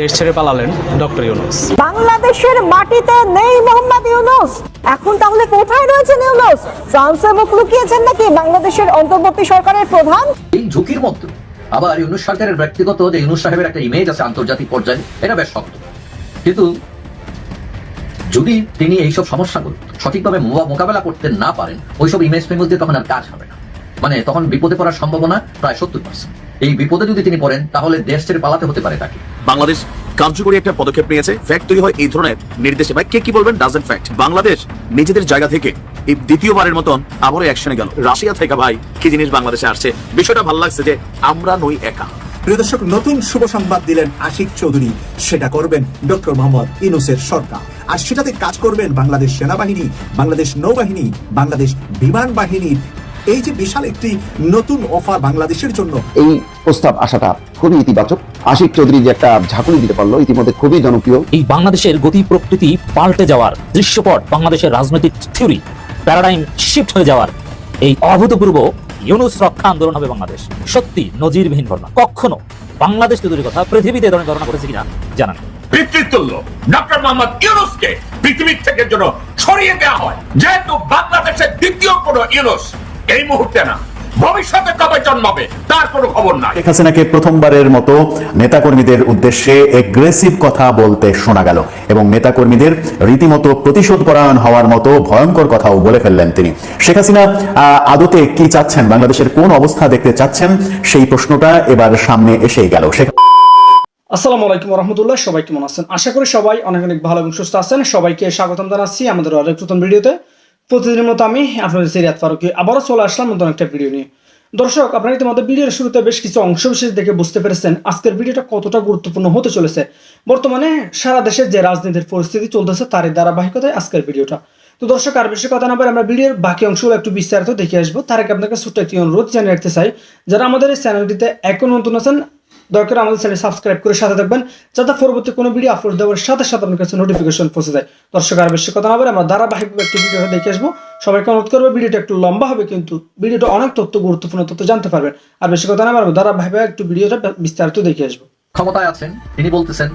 দেশ ছেড়ে পালালেন ডক্টর ইউনুস। বাংলাদেশের মাটিতে নেই মোহাম্মদ ইউনুস। এখন তাহলে কোথায় রয়েছেন ইউনুস? ফ্রান্সে মুখ লুকিয়েছেন নাকি বাংলাদেশের অন্তর্বর্তী সরকারের প্রধান? এই ঝুঁকির মধ্যে আবার ইউনুস সরকারের ব্যক্তিগত যে ইউনুস সাহেবের একটা ইমেজ আছে আন্তর্জাতিক পর্যায়ে এটা বেশ শক্ত। কিন্তু যদি তিনি এইসব সমস্যাগুলো সঠিকভাবে মোকাবেলা করতে না পারেন ওইসব ইমেজ ফেমেজ দিয়ে তখন আর কাজ হবে না। মানে তখন বিপদে পড়ার সম্ভাবনা প্রায় সত্তর পার্সেন্ট এই বিপদে যদি তিনি পড়েন তাহলে দেশ ছেড়ে পালাতে হতে পারে তাকে। বাংলাদেশ কার্যকরী একটা পদক্ষেপ নিয়েছে। ফ্যাক্ট তৈরি হয় এই ধরনের নির্দেশে। ভাই কে কি বলবেন? ডাজেন্ট ফ্যাক্ট বাংলাদেশ নিজেদের জায়গা থেকে এই দ্বিতীয়বারের মতন আবারও অ্যাকশনে গেল। রাশিয়া থেকে ভাই কি জিনিস বাংলাদেশে আসছে? বিষয়টা ভালো লাগছে যে আমরা নই একা। প্রিয় দর্শক নতুন শুভ সংবাদ দিলেন আশিক চৌধুরী। সেটা করবেন ডক্টর মোহাম্মদ ইনুসের সরকার। আর সেটাতে কাজ করবেন বাংলাদেশ সেনাবাহিনী বাংলাদেশ নৌবাহিনী বাংলাদেশ বিমান বাহিনীর এই যে বিশাল একটি নতুন অফার বাংলাদেশের জন্য। এই প্রস্তাব আসাটা খুবই ইতিবাচক। আশিক চৌধুরী যে একটা ঝাঁকুনি দিতে পারল ইতিমধ্যে খুবই জনপ্রিয়। এই বাংলাদেশের গতি প্রকৃতি পাল্টে যাওয়ার দৃশ্যপট বাংলাদেশের রাজনৈতিক থিওরি প্যারাডাইম শিফট হয়ে যাওয়ার এই অভূতপূর্ব ইউনুস রক্ষা আন্দোলন হবে বাংলাদেশ। সত্যি নজিরবিহীন ঘটনা। কখনো বাংলাদেশ তৈরির কথা পৃথিবীতে এ ধরনের ঘটনা করেছে কিনা জানান পিতৃতুল্য ডক্টর মোহাম্মদ ইউনুসকে পৃথিবীর থেকে যেন সরিয়ে দেওয়া হয়। যেহেতু বাংলাদেশের দ্বিতীয় কোন ইউনুস এই মুহূর্তে না ভবিষ্যতে কবে জন্মাবে তার কোনো খবর নাই। শেখ হাসিনাকে প্রথমবারের মতো নেতাকর্মীদের উদ্দেশ্যে এগ্রেসিভ কথা বলতে শোনা গেল এবং নেতাকর্মীদের রীতিমতো প্রতিশোধ পরায়ণ হওয়ার মতো ভয়ঙ্কর কথাও বলে ফেললেন তিনি। শেখ হাসিনা আহ, আদতে কি চাচ্ছেন? বাংলাদেশের কোন অবস্থা দেখতে চাচ্ছেন? সেই প্রশ্নটা এবার সামনে এসেই গেল। শেখ আসসালামু আলাইকুম রহমতুল্লাহ সবাই কেমন আছেন? আশা করি সবাই অনেক অনেক ভালো এবং সুস্থ আছেন। সবাইকে স্বাগতম জানাচ্ছি আমাদের আরেক নতুন ভিডিওতে। প্রতিদিনের মতো আমি আপনাদের সিরিয়াত ফারুকি আবারও চলে আসলাম নতুন একটা ভিডিও নিয়ে। দর্শক, আপনারা ইতিমধ্যে ভিডিওর শুরুতে বেশ কিছু অংশ বিশেষ দেখে বুঝতে পেরেছেন আজকের ভিডিওটা কতটা গুরুত্বপূর্ণ হতে চলেছে। বর্তমানে সারা দেশের যে রাজনীতির পরিস্থিতি চলতেছে তারই ধারাবাহিকতায় আজকের ভিডিওটা। তো দর্শক, আর বেশি কথা না বলে আমরা ভিডিওর বাকি অংশগুলো একটু বিস্তারিত দেখে আসব। তার আগে আপনাকে ছোট্ট একটি অনুরোধ জানিয়ে রাখতে চাই, যারা আমাদের এই চ্যানেলটিতে এখন নতুন আছেন দয়া করে আমাদের চ্যানেল সাবস্ক্রাইব করে সাথে থাকবেন, যাতে পরবর্তী কোনো ভিডিও আপলোড দেওয়ার সাথে সাথে আপনার কাছে নোটিফিকেশন পৌঁছে যায়। দর্শক, আর বেশি কথা না বলে আমরা ধারাবাহিকভাবে একটি ভিডিওটা দেখে আসব। সবাইকে অনুরোধ করব ভিডিওটা একটু লম্বা হবে, কিন্তু ভিডিওটা অনেক তথ্য, গুরুত্বপূর্ণ তথ্য জানতে পারবেন। আর বেশি কথা না বলব ধারাবাহিকভাবে একটু ভিডিওটা বিস্তারিত দেখে আসব। ক্ষমতায় আছেন, তিনি বলতেছেন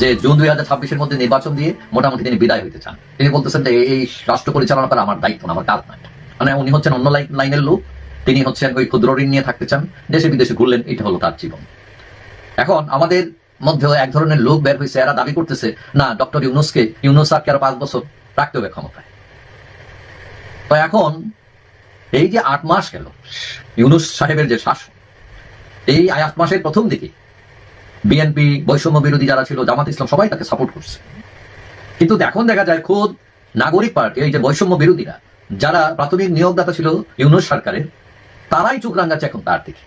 যে জুন দুই হাজার ছাব্বিশের মধ্যে নির্বাচন দিয়ে মোটামুটি তিনি বিদায় হইতে চান। তিনি বলতেছেন যে এই রাষ্ট্র পরিচালনা করা আমার দায়িত্ব আমার কাজ নয় মানে উনি হচ্ছেন অন্য লাইন, লাইনের লোক। তিনি হচ্ছেন ওই ক্ষুদ্র ঋণ নিয়ে থাকতে চান, দেশে বিদেশে ঘুরলেন, এটা হলো তার জীবন। এখন আমাদের মধ্যে এক ধরনের লোক বের হয়েছে, এরা দাবি করতেছে, না, ডক্টর ইউনুসকে, ইউনুস স্যারকে আরও পাঁচ বছর রাখতে হবে ক্ষমতায়? তো এখন এই যে আট মাস গেল, ইউনুস সাহেবের যে শাসন, এই আট মাসের প্রথম দিকে বিএনপি বৈষম্য বিরোধী যারা ছিল, জামাত ইসলাম সবাই তাকে সাপোর্ট করছে। কিন্তু এখন দেখা যায় খোদ নাগরিক পার্টি, এই যে বৈষম্য বিরোধীরা, যারা প্রাথমিক নিয়োগদাতা ছিল ইউনুস সরকারের, তারাই চোখ রাঙ্গাচ্ছে এখন তার দিকে।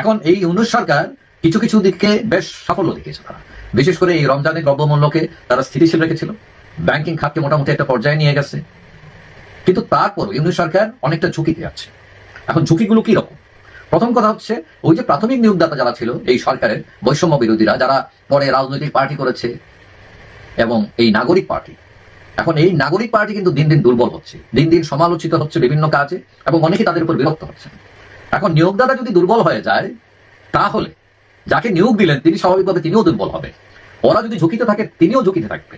এখন এই ইউনুস সরকার কিছু কিছু দিককে বেশ সাফল্য দেখিয়েছে তারা। বিশেষ করে এই রমজানের দ্রব্যমূল্যকে তারা স্থিতিশীল রেখেছিল। ব্যাংকিং খাতকে মোটামুটি একটা পর্যায়ে নিয়ে গেছে। কিন্তু তারপর ইউনুস সরকার অনেকটা ঝুঁকিতে আছে। এখন ঝুঁকিগুলো কি রকম? প্রথম কথা হচ্ছে, ওই যে প্রাথমিক নিয়োগদাতা যারা ছিল, এই সরকারের বৈষম্য বিরোধীরা, যারা পরে রাজনৈতিক পার্টি করেছে এবং এই নাগরিক পার্টি। এখন এই নাগরিক পার্টি কিন্তু দিন দিন দুর্বল হচ্ছে, দিন দিন সমালোচিত হচ্ছে বিভিন্ন কাজে এবং অনেকে তাদের উপর বিরক্ত হচ্ছে। এখন নিয়োগদাতা যদি দুর্বল হয়ে যায়, তাহলে যাকে নিয়োগ দিলেন, তিনি স্বাভাবিকভাবে তিনিও দুর্বল হবে। ওরা যদি ঝুঁকিতে থাকে, তিনিও ঝুঁকিতে থাকবে।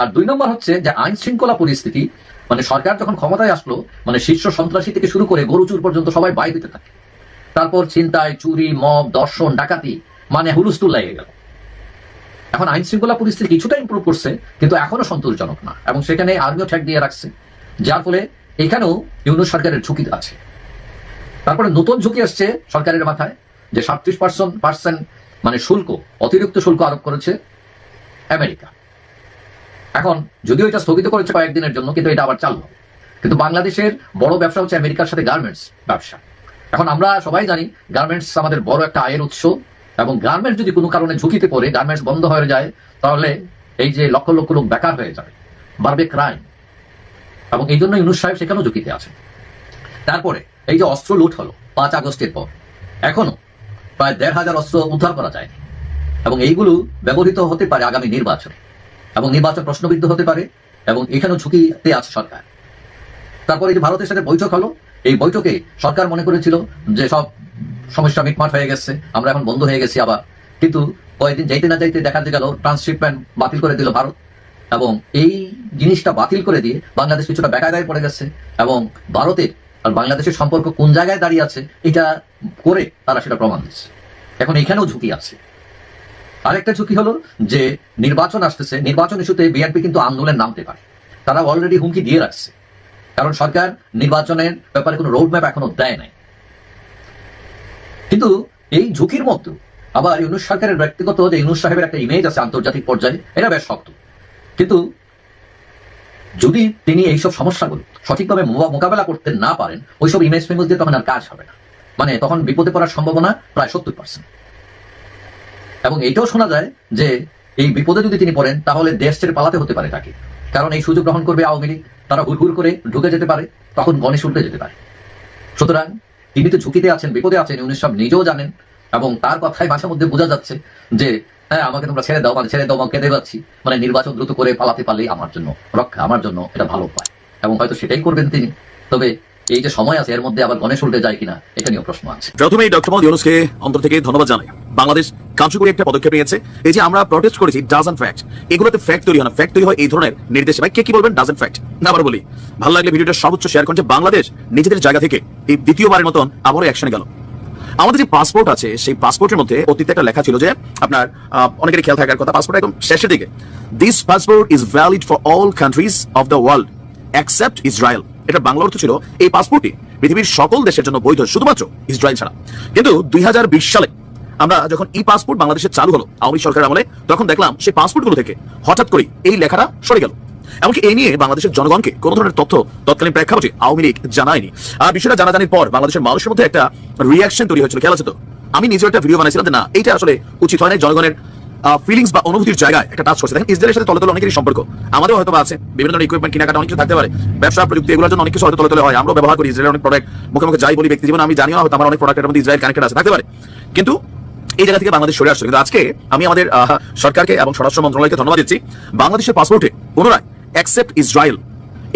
আর দুই নম্বর হচ্ছে যে আইন শৃঙ্খলা পরিস্থিতি মানে সরকার যখন ক্ষমতায় আসলো মানে শীর্ষ সন্ত্রাসী থেকে শুরু করে গরুচুর পর্যন্ত সবাই বাই হইতে থাকে। তারপর ছিনতাই, চুরি, মব, দর্শন, ডাকাতি মানে হুলুস্তুল লেগে গেল। এখন আইন শৃঙ্খলা পরিস্থিতি কিছুটা ইম্প্রুভ করছে, কিন্তু এখনও সন্তোষজনক না। এবং সেখানে আর্মিও ঠেক দিয়ে রাখছে, যার ফলে এখানেও ইউনুস সরকারের ঝুঁকি আছে। তারপরে নতুন ঝুঁকি আসছে সরকারের মাথায় যে সাতত্রিশ পার্সেন্ট পার্সেন্ট মানে শুল্ক, অতিরিক্ত শুল্ক আরোপ করেছে আমেরিকা। এখন যদিও এটা স্থগিত করেছে কয়েকদিনের জন্য, কিন্তু এটা আবার চালু। কিন্তু বাংলাদেশের বড় ব্যবসা হচ্ছে আমেরিকার সাথে গার্মেন্টস ব্যবসা। এখন আমরা সবাই জানি, গার্মেন্টস আমাদের বড় একটা আয়ের উৎস, এবং গার্মেন্টস যদি কোনো কারণে ঝুঁকিতে পড়ে, গার্মেন্টস বন্ধ হয়ে যায়, তাহলে এই যে লক্ষ লক্ষ লোক বেকার হয়ে যাবে বাড়বে ক্রাইম। এবং এই জন্য ইউনুস সাহেব সেখানেও ঝুঁকিতে আছে তারপরে, এই যে অস্ত্র লুট হলো পাঁচ আগস্টের পর, এখনও প্রায় দেড় হাজার অস্ত্র উদ্ধার করা যায়। এবং এইগুলো ব্যবহৃত হতে পারে আগামী নির্বাচনে। এবং নির্বাচন প্রশ্নবিদ্ধ হতে পারে, এবং এখানেও ঝুঁকিতে আছে সরকার। তারপরে যে ভারতের সাথে বৈঠক হলো, এই বৈঠকে সরকার মনে করেছিল যে সব সমস্যা মিটমাট হয়ে গেছে, আমরা এখন বন্ধ হয়ে গেছি আবার। কিন্তু কয়েকদিন যাইতে না যাইতে দেখা গেল, ট্রান্সশিপমেন্ট বাতিল করে দিল ভারত। এবং এই জিনিসটা বাতিল করে দিয়ে বাংলাদেশ কিছুটা বেকায়দায় পড়ে গেছে। এবং ভারতের আর বাংলাদেশের সম্পর্ক কোন জায়গায় দাঁড়িয়ে আছে, এটা করে তারা সেটা প্রমাণ দিচ্ছে। এখন এখানেও ঝুঁকি আছে। আরেকটা ঝুঁকি হলো যে নির্বাচন আসতেছে, নির্বাচন ইস্যুতে বিএনপি কিন্তু আন্দোলন নামতে পারে। তারা অলরেডি হুমকি দিয়ে রাখছে। কারণ সরকার নির্বাচনের ব্যাপারে কোনো রোড ম্যাপ এখনও দেয় নাই। কিন্তু এই ঝুঁকির মধ্যে আবার ইউনুস সরকারের ব্যক্তিগত যে ইউনুস সাহেবের একটা ইমেজ আছে আন্তর্জাতিক পর্যায়ে, এটা বেশ শক্ত। কিন্তু যদি তিনি এইসব সমস্যাগুলো সঠিকভাবে মোকাবেলা করতে না পারেন, ওইসব ইমেজ ফেমেজ দিয়ে তখন আর কাজ হবে না। মানে তখন বিপদে পড়ার সম্ভাবনা প্রায় সত্তর পার্সেন্ট এবং এইটাও শোনা যায় যে এই বিপদে যদি তিনি পড়েন, তাহলে দেশ ছেড়ে পালাতে হতে পারে তাকে। কারণ এই সুযোগ গ্রহণ করবে আওয়ামী লীগ, তারা হুড় হুড় করে ঢুকে যেতে পারে, তখন গণেশ উল্টে যেতে পারে। সুতরাং তিনি তো ঝুঁকিতে আছেন, বিপদে আছেন উনিশ সব নিজেও জানেন। এবং তার কথায় মাঝে মধ্যে বোঝা যাচ্ছে যে হ্যাঁ আমাকে তোমরা ছেড়ে দাও মানে ছেড়ে দাও আমাকে কেঁদে যাচ্ছি। মানে নির্বাচন দ্রুত করে পালাতে পারলেই আমার জন্য রক্ষা, আমার জন্য এটা ভালো উপায়। এবং হয়তো সেটাই করবেন তিনি। তবে এই যে সময় আছে, এর মধ্যে আবার গণেশ উল্টে যায় কিনা, এটা নিয়েও প্রশ্ন আছে। প্রথমেই ডক্টর মোহাম্মদ ইউনুসকে অন্তর থেকে ধন্যবাদ জানাই। বাংলাদেশ কার্যকরী একটা পদক্ষেপ নিয়েছে। এই যে আমরা প্রটেস্ট করেছি ডাজন ফ্যাক্ট এগুলোতে ফ্যাক্ট তৈরি হয় না। ফ্যাক্ট তৈরি হয় এই ধরনের নির্দেশে। ভাই, কে কি বলবেন ডাজন ফ্যাক্ট না আবার বলি। ভালো লাগলে ভিডিওটা সর্বোচ্চ শেয়ার করছে বাংলাদেশ নিজেদের জায়গা থেকে এই দ্বিতীয়বারের মতন আবারও অ্যাকশনে গেল। আমাদের যে পাসপোর্ট আছে সেই পাসপোর্টের মধ্যে অতীতে একটা লেখা ছিল যে আপনার আহ, অনেকেরই খেয়াল থাকার কথা পাসপোর্ট একদম শেষের দিকে। This passport is valid for all countries of the world accept Israel এটা বাংলা অর্থ ছিল এই পাসপোর্টটি পৃথিবীর সকল দেশের জন্য বৈধ শুধুমাত্র ইসরায়েল ছাড়া। কিন্তু দুই হাজার বিশ সালে আমরা যখন ই পাসপোর্ট বাংলাদেশে চালু হলো আওয়ামী সরকার আমলে তখন দেখলাম সেই পাসপোর্টগুলো থেকে হঠাৎ করে এই লেখাটা সরে গেল। এমনকি এই নিয়ে বাংলাদেশের জনগণকে কোন ধরনের তথ্য তৎকালীন প্রেক্ষাপটে আওয়ামী লীগ জানায়নি। আর বিষয়টা জানাজানির পর বাংলাদেশের মানুষের মধ্যে একটা রিয়াকশন তৈরি হয়েছিল। খেয়াল আছে আমি নিজেও একটা ভিডিও বানাইছিলাম না এটা আসলে উচিত হয় না জনগণের ফিলিংস বা অনুভূতির জায়গায় একটা টাচ করছে। দেখেন, ইসরায়েলের সাথে তলে তলে অনেকেরই সম্পর্ক। আমাদের হয়তো আছে। বিভিন্ন ধরনের ইকুইপমেন্ট কেনাকাটা অনেক কিছু থাকতে পারে। ব্যবসা, প্রযুক্তি, এগুলোর জন্য অনেক কিছু হয়তো তলে তলে হয়। আমরা ব্যবহার করি। ইসরায়েলের অনেক প্রোডাক্ট মুখে মুখে যাই বলি ব্যক্তি জীবনে আমি জানিও হয়তো আমার অনেক প্রোডাক্টের মধ্যে ইসরায়েল কানেক্টেড আছে। থাকতে পারে। কিন্তু এই জায়গা থেকে বাংলাদেশ সরে আসছে। কিন্তু আজকে আমি আমাদের সরকারকে এবং স্বরাষ্ট্র মন্ত্রণালয়কে ধন্যবাদ দিচ্ছি। বাংলাদেশের পাসপোর্টে পুনরায় অ্যাকসেপ্ট ইসরায়েল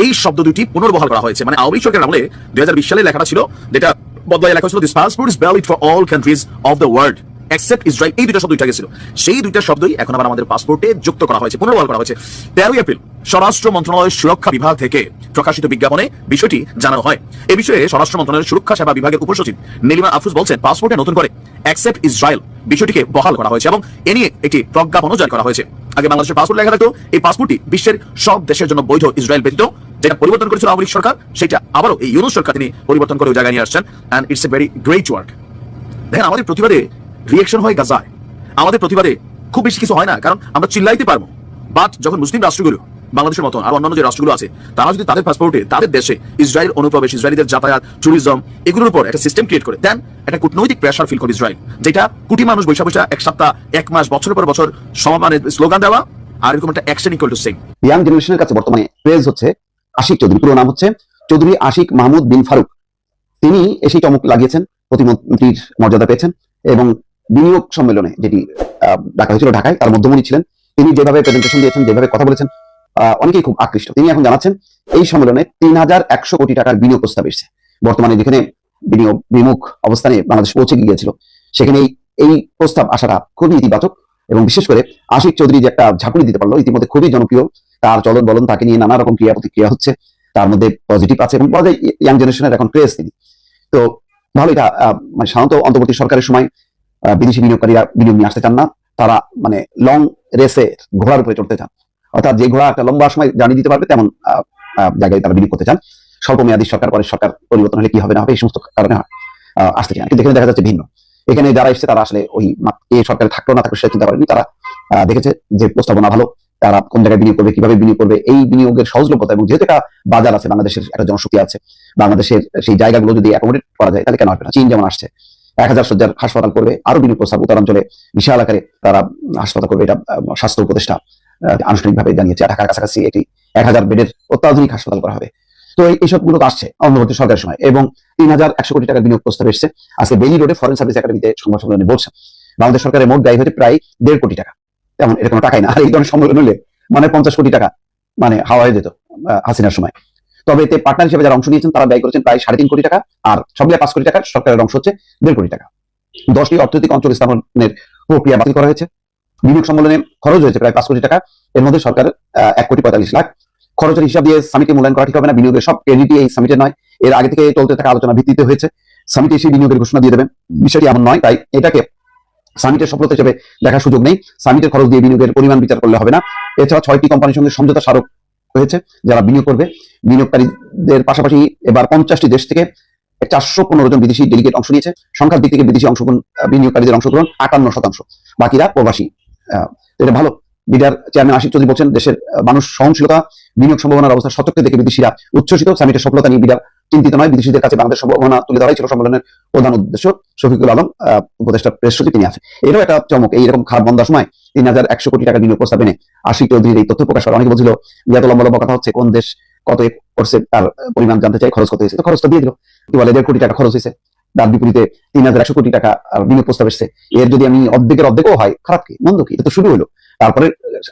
এই শব্দ দুটি পুনর্বহাল করা হয়েছে। মানে আওয়ামী সরকার আমলে দুই হাজার বিশ সালে লেখাটা ছিল, যেটা বদলায় লেখা ছিল this passport is valid for all countries of the world accept Israel এই দুটো শব্দ উঠে গেছিল সেই দুইটা শব্দই এখন আবার আমাদের পাসপোর্টে যুক্ত করা হয়েছে, পুনর্বহাল করা হয়েছে। তেরোই এপ্রিল, স্বরাষ্ট্র মন্ত্রণালয়ের সুরক্ষা বিভাগ থেকে প্রকাশিত বিজ্ঞাপনে বিষয়টি জানানো হয়। এই বিষয়ে স্বরাষ্ট্র মন্ত্রণালয়ের সুরক্ষা সেবা বিভাগের উপসচিব নীলিমা আফরুজ বলছেন পাসপোর্টে নতুন করে অ্যাকসেপ্ট ইসরায়েল বিষয়টিকে বহাল করা হয়েছে এবং এ নিয়ে একটি প্রজ্ঞাপনও জারি করা হয়েছে। আগে বাংলাদেশের পাসপোর্ট লেখা থাকতো, এই পাসপোর্টটি বিশ্বের সব দেশের জন্য বৈধ ইসরায়েল ব্যতীত যেটা পরিবর্তন করেছিল আওয়ামী লীগ সরকার, সেটা আবারও এই ইউনুস সরকার তিনি পরিবর্তন করে জায়গায় নিয়ে আসছেন and it's a very great work দেখেন, আমাদের প্রতিবাদে রিয়েকশন হয় গাজায়। আমাদের প্রতিবাদে খুব বেশি কিছু হয় না, কারণ আমরা চিল্লাইতে পারব। বাট যখন মুসলিম রাষ্ট্রগুলো বাংলাদেশের মতন আর অন্যান্য যে রাষ্ট্রগুলো আছে, তারা যদি তাদের পাসপোর্টে তাদের দেশে ইসরায়েল অনুপ্রবেশ, ইসরায়েলিদের যাতায়াত ট্যুরিজম এগুলোর উপর একটা সিস্টেম ক্রিয়েট করে দেন একটা কূটনৈতিক প্রেশার ফিল করে ইসরায়েল, যেটা কোটি মানুষ বৈশা বৈশা এক সপ্তাহ, এক মাস, বছরের পর বছর সমানে স্লোগান দেওয়া আর এরকম একটা action equal to same young জেনারেশনের কাছে বর্তমানে ক্রেজ হচ্ছে আশিক চৌধুরী, পুরো নাম হচ্ছে চৌধুরী আশিক মাহমুদ বিন ফারুক। তিনি এসেই চমক লাগিয়েছেন, প্রতিমন্ত্রীর মর্যাদা পেয়েছেন এবং বিনিয়োগ সম্মেলনে, যেটি ডাকা হয়েছিল ঢাকায়, তার মধ্যমণি ছিলেন। তিনি যেভাবে প্রেজেন্টেশন দিয়েছেন, যেভাবে কথা বলেছেন অনেকেই খুব আকৃষ্ট। তিনি এখন জানাচ্ছেন, এই সম্মেলনে তিন হাজার একশো কোটি টাকার বিনিয়োগ প্রস্তাব এসেছে। বর্তমানে যেখানে বিনিয়োগ বিমুখ অবস্থানে বাংলাদেশ পৌঁছে গিয়েছিল, সেখানে এই- প্রস্তাব আসাটা খুবই ইতিবাচক এবং বিশেষ করে আশিক চৌধুরী যে একটা ঝাঁকুনি দিতে পারল, ইতিমধ্যে খুবই জনপ্রিয়। তার চলন বলন, তাকে নিয়ে নানা রকম ক্রিয়া প্রতিক্রিয়া হচ্ছে। তার মধ্যে পজিটিভ আছে এবং বলা যায় ইয়াং জেনারেশনের এখন ক্রেজ তিনি। তো ভালো এটা মানে সাধারণত অন্তর্বর্তী সরকারের সময় বিদেশি বিনিয়োগকারীরা বিনিয়োগ নিয়ে আসতে চান না। তারা মানে লং রেসে ঘোড়ার উপরে চড়তে চান। অর্থাৎ যে ঘোড়া একটা লম্বা সময় জানিয়ে দিতে পারবে, তেমন জায়গায় তারা বিনিয়োগ করতে চান। স্বল্প মেয়াদী সরকার পরে সরকার পরিবর্তন হলে কি হবে না হবে, এই সমস্ত কারণে আসতে চান কিন্তু এখানে দেখা যাচ্ছে ভিন্ন। এখানে যারা এসছে, তারা আসলে ওই এ সরকারে থাকল না থাকল সেটা চিন্তা করেনি তারা দেখেছে যে প্রস্তাবনা ভালো, তারা কোন জায়গায় বিনিয়োগ করবে, কীভাবে বিনিয়োগ করবে, এই বিনিয়োগের সহজলভ্যতা এবং যেহেতু একটা বাজার আছে, বাংলাদেশের একটা জনশক্তি আছে, বাংলাদেশের সেই জায়গাগুলো যদি অ্যাকোমোডেট করা যায়, তাহলে কেন হবে না? চীন যেমন আসছে, এক হাজার সজ্জার হাসপাতাল করবে আরও বিনিয়োগ প্রস্তাব, উত্তরাঞ্চলে বিশাল আকারে তারা হাসপাতাল করবে, এটা স্বাস্থ্য উপদেষ্টা আনুষ্ঠানিকভাবে জানিয়েছে ঢাকার কাছাকাছি একটি এক হাজার বেডের অত্যাধুনিক হাসপাতাল করা হবে। তো এই- এইসব তো আসছে অন্তর্বর্তী সরকারের সময় এবং তিন হাজার একশো কোটি টাকার বিনিয়োগ প্রস্তাব এসেছে। আজকে বেলি রোডে ফরেন সার্ভিস একাডেমিতে সংবাদ সম্মেলনে বলছেন বাংলাদেশ সরকারের মোট ব্যয় হতে প্রায় দেড় কোটি টাকা। তেমন এটা কোনো টাকাই না। আর এই ধরনের সম্মেলন হলে মানে পঞ্চাশ কোটি টাকা মানে হাওয়া হয়ে যেত হাসিনার সময়। তবে এতে পার্টনার হিসেবে যারা অংশ নিয়েছেন, তারা ব্যয় করেছেন প্রায় সাড়ে তিন কোটি টাকা আর সব মিলিয়ে পাঁচ কোটি টাকা সরকারের অংশ হচ্ছে দেড় কোটি টাকা। দশটি অর্থনৈতিক অঞ্চল স্থাপনের প্রক্রিয়া বাতিল করা হয়েছে। বিনিয়োগ সম্মেলনে খরচ হয়েছে প্রায় পাঁচ কোটি টাকা। এর মধ্যে সরকার এক কোটি পঁয়তাল্লিশ লাখ। খরচের হিসাব দিয়ে সামিটে মূল্যায়ন করা ঠিক হবে না। বিনিয়োগের সব ক্রেডিটই এই সামিটে নয়। এর আগে থেকে চলতে থাকা আলোচনা ভিত্তিতে হয়েছে। সামিটে এসে বিনিয়োগের ঘোষণা দিয়ে দেবেন বিষয়টি এমন নয়। তাই এটাকে সামিটের সফলতা হিসেবে দেখার সুযোগ নেই। সামিটের খরচ দিয়ে বিনিয়োগের পরিমাণ বিচার করলে হবে না। এছাড়া ছয়টি কোম্পানির সঙ্গে সমঝোতা স্মারক হয়েছে, যারা বিনিয়োগ করবে। বিনিয়োগকারীদের পাশাপাশি এবার পঞ্চাশটি দেশ থেকে চারশো পনেরো জন বিদেশি ডেলিগেট অংশ নিয়েছে। সংখ্যার দিক থেকে বিদেশি অংশগ্রহণ, বিনিয়োগকারীদের অংশগ্রহণ আটান্ন শতাংশ। বাকিরা প্রবাসী। এটা ভালো। বিডার চেয়ারম্যান আশিক চৌধুরী বলছেন, দেশের মানুষ সহনশীলতা, বিনিয়োগ সম্ভাবনার অবস্থা সচক্ষে দেখে বিদেশিরা উচ্ছ্বসিত। সামিটের সফলতা নিয়ে বিডার চিন্তিত নয়। বিদেশিদের কাছে বাংলাদেশ সম্ভাবনা তুলে ধরাই ছিল সম্মেলনের প্রধান উদ্দেশ্য। শফিকুল আলম উপদেষ্টা প্রেস সচিব তিনি আছেন। এটাও একটা চমক এইরকম খারাপ বন্ধার সময় তিন হাজার একশো কোটি টাকা বিনিয়োগ প্রস্তাব এনে আশিক চৌধুরীর এই তথ্য প্রকাশ করা অনেকে বলছিল যে লম্বা লম্বা কথা হচ্ছে, কোন দেশ কত করছে তার পরিমাণ জানতে চাই খরচ কত হয়েছে। তো খরচটা দিয়ে দিল। কি বলে, দেড় কোটি টাকা খরচ হয়েছে। তার বিপরীতে তিন হাজার একশো কোটি টাকা বিনিয়োগ প্রস্তাব এসছে। এর যদি আমি অর্ধেকের অর্ধেকও হয়, খারাপ কি? মন্দ কি? এটা তো শুরু হলো। তারপরে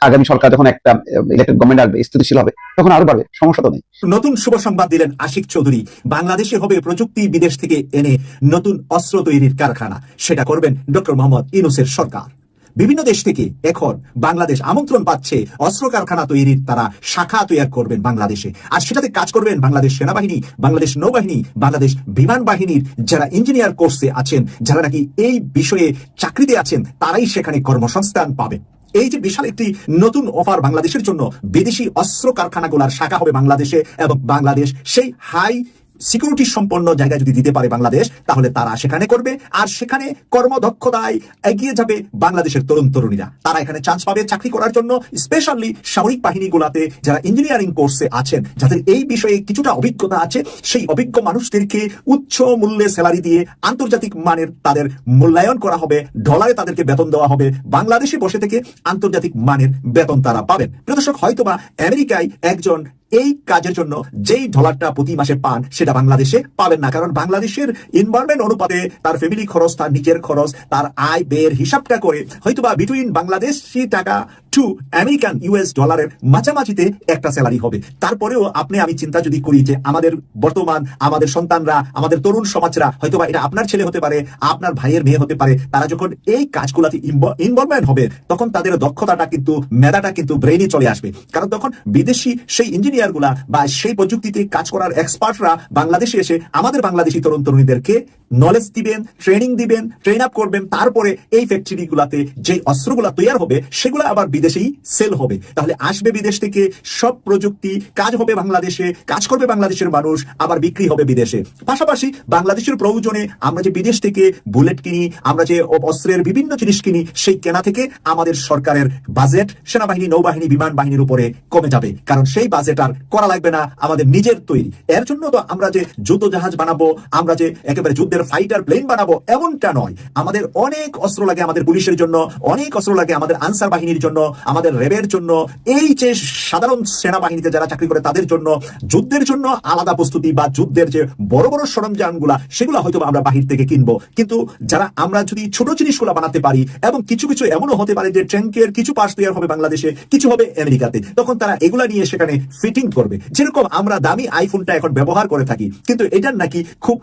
আগামী সরকার যখন একটা ইলেকটেড গভর্নমেন্ট আসবে, স্থিতিশীল হবে, তখন আরও বাড়বে, সমস্যা তো নেই। নতুন শুভ সংবাদ দিলেন আশিক চৌধুরী। বাংলাদেশে হবে প্রযুক্তি বিদেশ থেকে এনে নতুন অস্ত্র তৈরির কারখানা। সেটা করবেন ডক্টর মোহাম্মদ ইনুসের সরকার। বিভিন্ন দেশ থেকে এখন বাংলাদেশ আমন্ত্রণ পাচ্ছে অস্ত্র কারখানা তৈরির তারা শাখা তৈরি করবেন বাংলাদেশে। আর সেটাতে কাজ করবেন বাংলাদেশ সেনাবাহিনী, বাংলাদেশ নৌবাহিনী, বাংলাদেশ বিমান বাহিনীর যারা ইঞ্জিনিয়ার কোর্সে আছেন, যারা নাকি এই বিষয়ে চাকরিতে আছেন, তারাই সেখানে কর্মসংস্থান পাবে। এই যে বিশাল একটি নতুন অফার বাংলাদেশের জন্য বিদেশি অস্ত্র কারখানাগুলার শাখা হবে বাংলাদেশে এবং বাংলাদেশ সেই হাই সিকিউরিটি সম্পন্ন জায়গায় যদি দিতে পারে বাংলাদেশ, তাহলে তারা সেখানে করবে। আর সেখানে কর্মদক্ষতায় এগিয়ে যাবে বাংলাদেশের তরুণ তরুণীরা। তারা এখানে চান্স পাবে চাকরি করার জন্য স্পেশালি সামরিক বাহিনীগুলাতে যারা ইঞ্জিনিয়ারিং কোর্সে আছেন, যাদের এই বিষয়ে কিছুটা অভিজ্ঞতা আছে, সেই অভিজ্ঞ মানুষদেরকে উচ্চ মূল্যে স্যালারি দিয়ে আন্তর্জাতিক মানের তাদের মূল্যায়ন করা হবে ডলারে তাদেরকে বেতন দেওয়া হবে, বাংলাদেশে বসে থেকে আন্তর্জাতিক মানের বেতন তারা পাবেন। প্রিয় দর্শক, হয়তোবা আমেরিকায় একজন এই কাজের জন্য যেই ডলারটা প্রতি মাসে পান, সেটা বাংলাদেশে পাবেন না। কারণ বাংলাদেশের ইনভারমেন্ট অনুপাতে তার ফ্যামিলি খরচ, তার নিজের খরচ, তার আয় ব্যয়ের হিসাবটা করে হয়তোবা বিটুইন বাংলাদেশি টাকা টু আমেরিকান ইউএস ডলারের মাঝামাঝিতে একটা স্যালারি হবে। তারপরেও আপনি, আমি চিন্তা যদি করি যে আমাদের বর্তমান, আমাদের সন্তানরা, আমাদের তরুণ সমাজরা, হয়তোবা এটা আপনার ছেলে হতে পারে, আপনার ভাইয়ের মেয়ে হতে পারে, তারা যখন এই কাজগুলোতে ইনভলভমেন্ট হবে, তখন তাদের দক্ষতাটা কিন্তু, মেধাটা কিন্তু ব্রেইনে চলে আসবে। কারণ তখন বিদেশি সেই ইঞ্জিনিয়ার গুলা বা সেই প্রযুক্তিতে কাজ করার এক্সপার্টরা বাংলাদেশে এসে আমাদের বাংলাদেশি তরুণ তরুণীদেরকে নলেজ দিবেন ট্রেনিং দিবেন ট্রেন আপ করবেন, তারপরে এই ফ্যাক্টরি গুলাতে যে অস্ত্রগুলা তৈরি হবে, সেগুলো আবার বিদেশেই সেল হবে। তাহলে আসবে বিদেশ থেকে, সব প্রযুক্তি, কাজ হবে বাংলাদেশে, কাজ করবে বাংলাদেশের মানুষ, আবার বিক্রি হবে বিদেশে। পাশাপাশি বাংলাদেশের প্রয়োজনে আমরা যে বিদেশ থেকে বুলেট কিনি, আমরা যে অস্ত্রের বিভিন্ন জিনিস কিনি, সেই কেনা থেকে আমাদের সরকারের বাজেট সেনাবাহিনী, নৌবাহিনী, বিমান বাহিনীর উপরে কমে যাবে। কারণ সেই বাজেট আর করা লাগবে না, আমাদের নিজের তৈরি। এর জন্য তো আমরা যে যুদ্ধ জাহাজ বানাবো, আমরা যে একেবারে যুদ্ধের ফাইটার প্লেন বানাবো এমনটা নয়। আমাদের অনেক অস্ত্র লাগে আমাদের পুলিশের জন্য, অনেক অস্ত্র লাগে আমাদের আনসার বাহিনীর জন্য, আমাদের রেবের জন্য। এই যে সাধারণ সেনাবাহিনীতে যারা চাকরি করে তাদের জন্য যুদ্ধের জন্য আলাদা প্রস্তুতি বা যুদ্ধের যে বড় বড় সরঞ্জামগুলা, সেগুলো হয়তো আমরা বাহির থেকে কিনবো। কিন্তু যারা আমরা যদি ছোট জিনিসগুলো বানাতে পারি এবং কিছু কিছু এমনও হতে পারে যে ট্যাঙ্কের কিছু পাশ তৈরি হবে বাংলাদেশে, কিছু হবে আমেরিকাতে, তখন তারা এগুলা নিয়ে সেখানে ফিটিং করবে। যেরকম আমরা দামি আইফোনটা এখন ব্যবহার করে থাকি, কিন্তু এটার নাকি খুব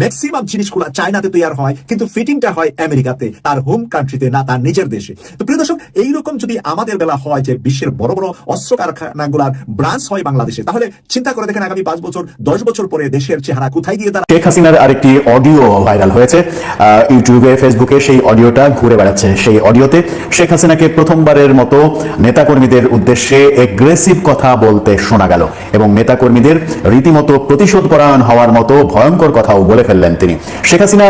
ম্যাক্সিমাম জিনিসগুলো চায়নাতে তৈরি হয়, কিন্তু ফিটিংটা হয় আমেরিকাতে তার হোম কান্ট্রিতে না, তার নিজের দেশে। তো প্রিয় দর্শক, এইরকম যদি আমাদের বেলা হয় যে বিশ্বের বড় বড় অস্ত্র কারখানাগুলার ব্রাঞ্চ হয় বাংলাদেশে, তাহলে চিন্তা করে দেখেন আগামী পাঁচ বছর, দশ বছর পরে দেশের চেহারা কোথায় গিয়ে দাঁড়ায় শেখ হাসিনার আরেকটি অডিও ভাইরাল হয়েছে। ইউটিউবে, ফেসবুকে সেই অডিওটা ঘুরে বেড়াচ্ছে। সেই অডিওতে শেখ হাসিনাকে প্রথমবারের মতো নেতাকর্মীদের উদ্দেশ্যে এগ্রেসিভ কথা বলতে শোনা গেল। এবং নেতাকর্মীদের রীতিমতো প্রতিশোধ পরায়ণ হওয়ার মতো ভয়ঙ্কর কথাও বলে ফেললেন তিনি। শেখ হাসিনা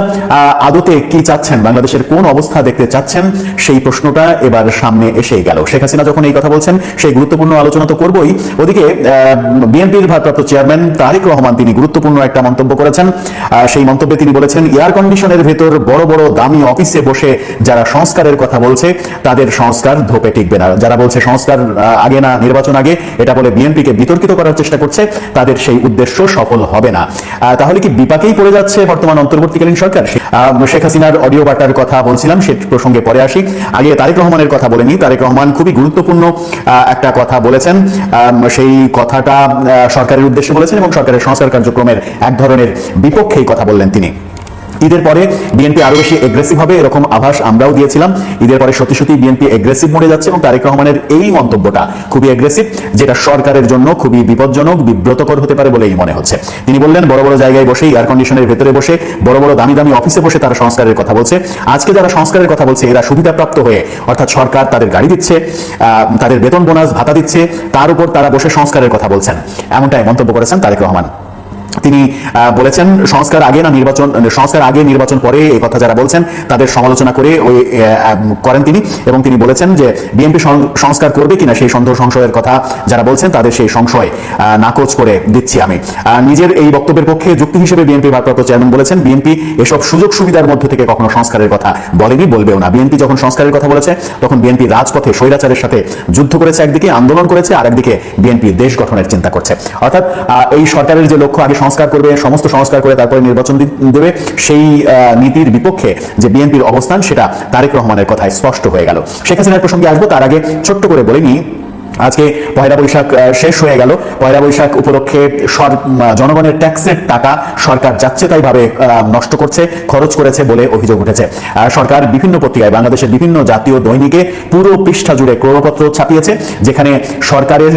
আদতে কি চাচ্ছেন? বাংলাদেশের কোন অবস্থা দেখতে চাচ্ছেন? সেই প্রশ্নটা এবার সামনে এসেই গেল। শেখ হাসিনা যখন এই কথা বলছেন, সেই গুরুত্বপূর্ণ আলোচনা তো করবই। ওদিকে বিএনপির ভারপ্রাপ্ত চেয়ারম্যান তারিক রহমান তিনি গুরুত্বপূর্ণ একটা মন্তব্য করেছেন। সেই মন্তব্যে তিনি বলেছেন, এয়ার কন্ডিশনের ভেতর বড় বড় দামি অফিসে বসে যারা সংস্কারের কথা বলছে, তাদের সংস্কার ধোপে টিকবে না। যারা বলছে সংস্কার আগে না, নির্বাচন আগে, এটা বলে বিএনপিকে বিতর্কিত করার চেষ্টা করছে, তাদের সেই উদ্দেশ্য সফল হবে না। তাহলে কি বিপাকেই পড়ে যাচ্ছে বর্তমান অন্তর্বর্তীকালীন সরকার। শেখ হাসিনার অডিও বার্তার কথা বলছিলাম, সে প্রসঙ্গে পরে আসি। আগে তারেক রহমানের কথা বলে নিই। তারেক রহমান খুবই গুরুত্বপূর্ণ একটা কথা বলেছেন। সেই কথাটা সরকারের উদ্দেশ্যে বলেছেন এবং সরকারের সংস্কার কার্যক্রমের এক ধরনের বিপক্ষেই কথা বললেন তিনি। ঈদের পরে বিএনপি আরও বেশি এগ্রেসিভ হবে, এরকম আভাস আমরাও দিয়েছিলাম। ঈদের পরে সত্যি সত্যি বিএনপি এগ্রেসিভ মোডে যাচ্ছে এবং তারেক রহমানের এই মন্তব্যটা খুবই এগ্রেসিভ যেটা সরকারের জন্য খুবই বিপজ্জনক, বিব্রতকর হতে পারে বলেই মনে হচ্ছে। তিনি বললেন, বড় বড় জায়গায় বসে এয়ার কন্ডিশনের ভেতরে বসে, বড় বড় দামি দামি অফিসে বসে তারা সংস্কারের কথা বলছে। আজকে যারা সংস্কারের কথা বলছে, এরা সুবিধাপ্রাপ্ত হয়ে, অর্থাৎ সরকার তাদের গাড়ি দিচ্ছে তাদের বেতন বোনাস ভাতা দিচ্ছে, তার উপর তারা বসে সংস্কারের কথা বলছেন। এমনটাই মন্তব্য করেছেন তারেক রহমান। তিনি বলেছেন, সংস্কার আগে না নির্বাচন, সংস্কার আগে নির্বাচন পরে এই কথা যারা বলছেন, তাদের সমালোচনা করে ওই করেন তিনি। এবং তিনি বলেছেন যে, বিএনপি সংস্কার করবে কিনা সেই সন্দেহ সংশয়ের কথা যারা বলছেন, তাদের সেই সংশয় নাকচ করে দিচ্ছি আমি। নিজের এই বক্তব্যের পক্ষে যুক্তি হিসেবে বিএনপি ভারপ্রাপ্ত চেয়ারম্যান বলেছেন, বিএনপি এসব সুযোগ সুবিধার মধ্যে থেকে কখনো সংস্কারের কথা বলেনি, বলবেও না। বিএনপি যখন সংস্কারের কথা বলেছে, তখন বিএনপি রাজপথে, স্বৈরাচারের সাথে যুদ্ধ করেছে, একদিকে আন্দোলন করেছে আর একদিকে বিএনপি দেশ গঠনের চিন্তা করছে। অর্থাৎ এই সরকারের যে লক্ষ্য, আগে সংস্কার করবে, সমস্ত সংস্কার করে তারপরে নির্বাচন দেবে, সেই নীতির বিপক্ষে যে বিএনপির অবস্থান, সেটা তারেক রহমানের কথায় স্পষ্ট হয়ে গেল। শেখ হাসিনার প্রসঙ্গে আসব, তার আগে ছোট্ট করে বলে নিই আজকে পয়লা বৈশাখ শেষ হয়ে গেল। পয়লা বৈশাখ উপলক্ষে জনগণের ট্যাক্সের টাকা সরকার যাচ্ছে তাই ভাবে নষ্ট করছে, খরচ করেছে বলে অভিযোগ উঠেছে। সরকার বিভিন্ন পত্রিকায় বাংলাদেশের বিভিন্ন জাতীয় দৈনিকে পুরো পৃষ্ঠা জুড়ে ক্রয়পত্র ছাপিয়েছে, যেখানে সরকারের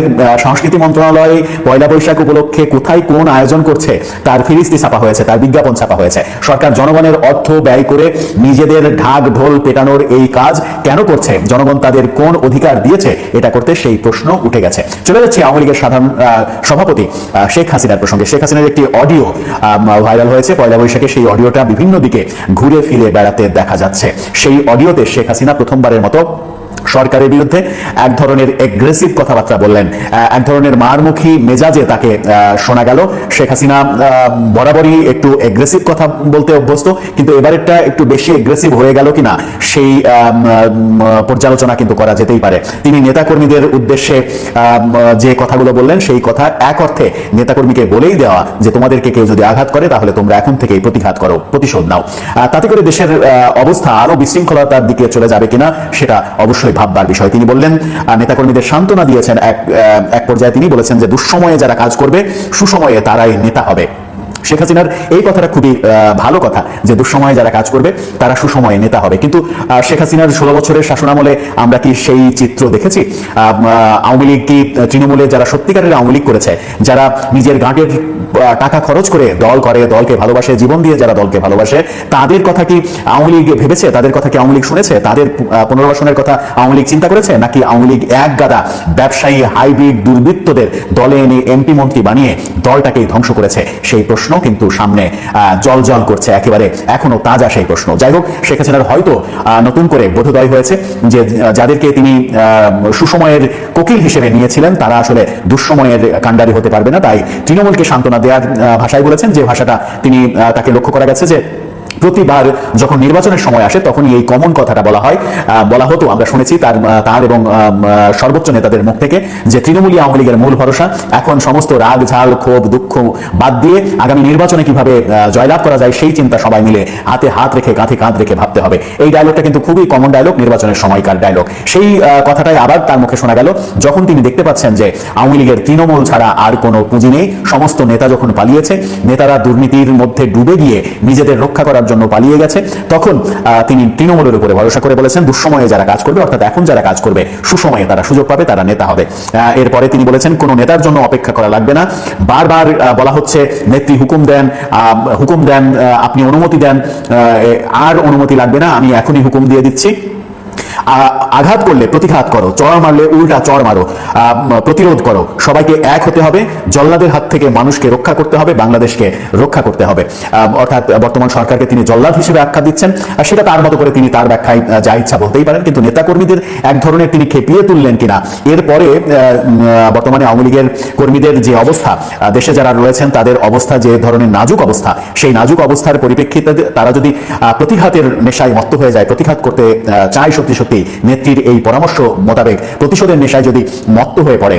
সংস্কৃতি মন্ত্রণালয় পয়লা বৈশাখ উপলক্ষে কোথায় কোন আয়োজন করছে, তার ফিরিস্তি ছাপা হয়েছে, তার বিজ্ঞাপন ছাপা হয়েছে। সরকার জনগণের অর্থ ব্যয় করে নিজেদের ঢাক ঢোল পেটানোর এই কাজ কেন করছে? জনগণ তাদের কোন অধিকার দিয়েছে? এটা করতে সেই প্রশ্ন উঠে গেছে। চলে যাচ্ছি আওয়ামী লীগের সাধারণ সভাপতি শেখ হাসিনার প্রসঙ্গে। শেখ হাসিনার একটি অডিও ভাইরাল হয়েছে। পয়লা বৈশাখে সেই অডিওটা বিভিন্ন দিকে ঘুরে ফিরে বেড়াতে দেখা যাচ্ছে। সেই অডিওতে শেখ হাসিনা প্রথমবারের মতো সরকারের বিরুদ্ধে এক ধরনের এগ্রেসিভ কথাবার্তা বললেন। এক ধরনের মারমুখী মেজাজে তাকে শোনা গেল। শেখ হাসিনা বরাবরই একটু এগ্রেসিভ কথা বলতে অভ্যস্ত, কিন্তু এবারেরটা একটু বেশি এগ্রেসিভ হয়ে গেল কিনা, সেই পর্যালোচনা কিন্তু করা যেতেই পারে। তিনি নেতাকর্মীদের উদ্দেশ্যে যে কথাগুলো বললেন, সেই কথা এক অর্থে নেতাকর্মীকে বলেই দেওয়া যে, তোমাদেরকে কেউ যদি আঘাত করে, তাহলে তোমরা এখন থেকেই প্রতিঘাত করো, প্রতিশোধ নাও। তাতে করে দেশের অবস্থা আরও বিশৃঙ্খলতার দিকে চলে যাবে কিনা, সেটা অবশ্যই ভাববার বিষয়। তিনি বললেন নেতাকর্মীদের সান্ত্বনা দিয়েছেন এক এক পর্যায়ে। তিনি বলেছেন যে, দুঃসময়ে যারা কাজ করবে, সুসময়ে তারাই নেতা হবে। শেখ হাসিনার এই কথাটা খুবই ভালো কথা যে দুঃসময়ে যারা কাজ করবে, তারা সুসময়ে নেতা হবে। কিন্তু শেখ হাসিনার ষোলো বছরের শাসনামলে আমরা কি সেই চিত্র দেখেছি? আওয়ামী লীগ কি তৃণমূলে যারা সত্যিকারের আওয়ামী লীগ করেছে, যারা নিজের গাঁটের টাকা খরচ করে দল করে, দলকে ভালোবাসে, জীবন দিয়ে যারা দলকে ভালোবাসে, তাদের কথা কি আওয়ামী লীগ ভেবেছে? তাদের কথা কি আওয়ামী লীগ শুনেছে? তাদের পুনর্বাসনের কথা আওয়ামী লীগ চিন্তা করেছে? নাকি আওয়ামী লীগ এক গাদা ব্যবসায়ী, হাইব্রিড দুর্বৃত্তদের দলে এনে এমপি মন্ত্রী বানিয়ে দলটাকেই ধ্বংস করেছে? সেই প্রশ্ন কিন্তু সামনে জল জল করছে একেবারে এখনও তাজা সেই প্রশ্ন। যাই হোক শেখ হাসিনার হয়তো নতুন করে বোধোদয় হয়েছে যে, যাদেরকে তিনি সুসময়ের কোকিল হিসেবে নিয়েছিলেন, তারা আসলে দুঃসময়ের কাণ্ডারি হতে পারবে না। তাই তৃণমূলকে সান্ত্বনা দেওয়ার ভাষায় বলেছেন যে ভাষাটা তিনি তাকে লক্ষ্য করা গেছে যে প্রতিবার যখন নির্বাচনের সময় আসে, তখনই এই কমন কথাটা বলা হয়। বলা হতো, আমরা শুনেছি তার তার এবং সর্বোচ্চ নেতাদের মুখ থেকে যে তৃণমূলী আওয়ামী লীগের মূল ভরসা। এখন সমস্ত রাগ, ঝাল, ক্ষোভ, দুঃখ বাদ দিয়ে আগামী নির্বাচনে কীভাবে জয়লাভ করা যায়, সেই চিন্তা সবাই মিলে হাতে হাত রেখে, কাঁধে কাঁধ রেখে ভাবতে হবে। এই ডায়লগটা কিন্তু খুবই কমন ডায়লগ নির্বাচনের সময়কার ডায়লগ সেই কথাটাই আবার তার মুখে শোনা গেল। যখন তিনি দেখতে পাচ্ছেন যে আওয়ামী লীগের তৃণমূল ছাড়া আর কোনো পুঁজি নেই, সমস্ত নেতা যখন পালিয়েছে, নেতারা দুর্নীতির মধ্যে ডুবে গিয়ে নিজেদের রক্ষা করার জন্য পালিয়ে গেছে। তখন তিনি তৃণমূলের উপরে ভরসা করে বলেছেন, দুঃসময়ে যারা কাজ করবে, অর্থাৎ এখন যারা কাজ করবে, সুসময়ে তারা সুযোগ পাবে, তারা নেতা হবে। এরপরে তিনি বলেছেন, কোনো নেতার জন্য অপেক্ষা করা লাগবে না। বারবার বলা হচ্ছে, নেত্রী হুকুম দেন হুকুম দেন আপনি অনুমতি দেন আর অনুমতি লাগবে না, আমি এখনই হুকুম দিয়ে দিচ্ছি। আঘাত করলে প্রতিঘাত করো চড় মারলে উল্টা চড় মারো প্রতিরোধ করো। সবাইকে এক হতে হবে, জল্লাদের হাত থেকে মানুষকে রক্ষা করতে হবে, বাংলাদেশকে রক্ষা করতে হবে। অর্থাৎ বর্তমান সরকারকে তিনি জল্লাদ হিসেবে আখ্যা দিচ্ছেন, আর সেটা তার মতো করে তিনি তার ব্যাখ্যায় যা ইচ্ছা বলতেই পারেন, কিন্তু নেতাকর্মীদের এক ধরনের তিনি খেপিয়ে তুললেন কিনা, এরপরে বর্তমানে আওয়ামী লীগের কর্মীদের যে অবস্থা দেশে যারা রয়েছেন, তাদের অবস্থা যে ধরনের নাজুক অবস্থা, সেই নাজুক অবস্থার পরিপ্রেক্ষিতে তারা যদি প্রতিঘাতের নেশায় মত্ত হয়ে যায়, প্রতিঘাত করতে চায় সত্যি সত্যি নেত্রীর এই পরামর্শ মোতাবেক প্রতিশোধের নেশায় যদি মত্ত হয়ে পড়ে।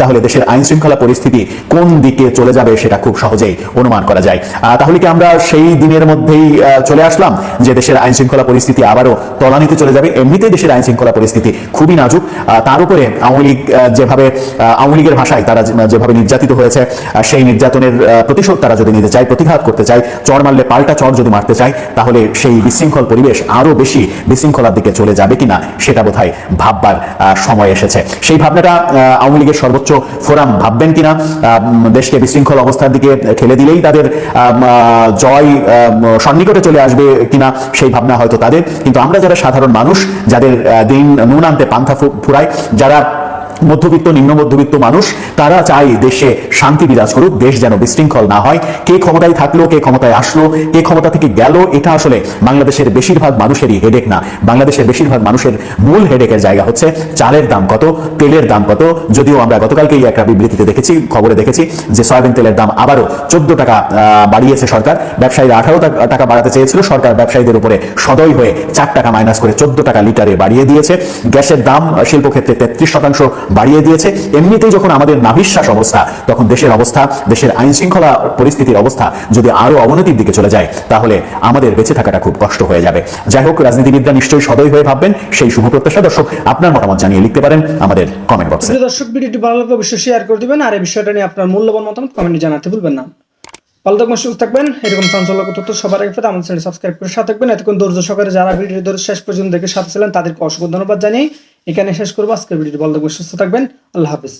তাহলে দেশের আইন শৃঙ্খলা পরিস্থিতি কোন দিকে চলে যাবে সেটা খুব সহজেই অনুমান করা যায়। তাহলে কি আমরা সেই দিনের মধ্যেই চলে আসলাম যে দেশের আইন শৃঙ্খলা পরিস্থিতি আবারও তলানিতে চলে যাবে? এমনিতেই দেশের আইন শৃঙ্খলা পরিস্থিতি খুবই নাজুক। তার উপরে আওয়ামী লীগ যেভাবে আওয়ামী লীগের ভাষায় তারা যেভাবে নির্যাতিত হয়েছে সেই নির্যাতনের প্রতিশোধ তারা যদি নিতে চায়, প্রতিঘাত করতে চায়, চর মারলে পাল্টা চর যদি মারতে চায়, তাহলে সেই বিশৃঙ্খল পরিবেশ আরও বেশি বিশৃঙ্খলার দিকে চলে যাবে কিনা সেটা বোধহয় ভাববার সময় এসেছে। সেই ভাবনাটা আওয়ামী লীগের সর্বোচ্চ ফোরাম ভাববেন কিনা দেশকে বিশৃঙ্খল অবস্থার দিকে ঠেলে দিলেই তাদের জয় সন্নিকটে চলে আসবে কিনা সেই ভাবনা হয়তো তাদের। কিন্তু আমরা যারা সাধারণ মানুষ, যাদের দিন নুন আনতে পান্থা ফুরায়, যারা মধ্যবিত্ত, নিম্ন মধ্যবিত্ত মানুষ, তারা চায় দেশে শান্তি বিরাজ করুক, দেশ যেন বিশৃঙ্খল না হয়। কে ক্ষমতায় থাকল, কে ক্ষমতায় আসলো, কে ক্ষমতা থেকে গেল, এটা আসলে বাংলাদেশের বেশিরভাগ মানুষেরই হেডেক না। বাংলাদেশের বেশিরভাগ মানুষের মূল হেডেকের জায়গা হচ্ছে চালের দাম কত, তেলের দাম কত। যদিও আমরা গতকালকেই একটা বিবৃতিতে দেখেছি, খবরে দেখেছি যে সয়াবিন তেলের দাম আবারও চোদ্দ টাকা বাড়িয়েছে সরকার। ব্যবসায়ীরা আঠারো টাকা বাড়াতে চেয়েছিল। সরকার ব্যবসায়ীদের উপরে সদয় হয়ে চার টাকা মাইনাস করে চোদ্দ টাকা লিটারে বাড়িয়ে দিয়েছে। গ্যাসের দাম শিল্পক্ষেত্রে তেত্রিশ শতাংশ বাড়িয়ে দিয়েছে। এমনিতেই যখন আমাদের নাভিশ্বাস অবস্থা, তখন দেশের অবস্থা, দেশের আইন শৃঙ্খলা পরিস্থিতির অবস্থা যদি আরও অবনতির দিকে চলে যায়, তাহলে আমাদের বেঁচে থাকাটা খুব কষ্ট হয়ে যাবে। যাই হোক, রাজনীতিবিদরা নিশ্চয়ই সদয় হয়ে ভাববেন, সেই শুভ প্রত্যাশা দর্শক আপনার মতামত জানিয়ে লিখতে পারেন আমাদের কমেন্ট বক্সে দর্শক, ভিডিওটি ভালো লাগলে অবশ্যই শেয়ার করে দিবেন, আর এই বিষয়টা নিয়ে আপনার মূল্যবান মতামত কমেন্টে জানাতে ভুলবেন না। ভালো থাকবেন, সুস্থ থাকবেন, এরকম চাঞ্চল্যকর তথ্য সবার আগে পেতে আমাদের চ্যানেল সাবস্ক্রাইব করে সাথে থাকবেন। এতক্ষণ ধৈর্য সহকারে যারা ভিডিও ধরে শেষ পর্যন্ত দেখে সাথে ছিলেন, তাদেরকে অসংখ্য ধন্যবাদ জানিয়ে এখানে শেষ করব। আজকের ভিডিওটি ভালো থাকবেন সুস্থ থাকবেন। আল্লাহ হাফিজ।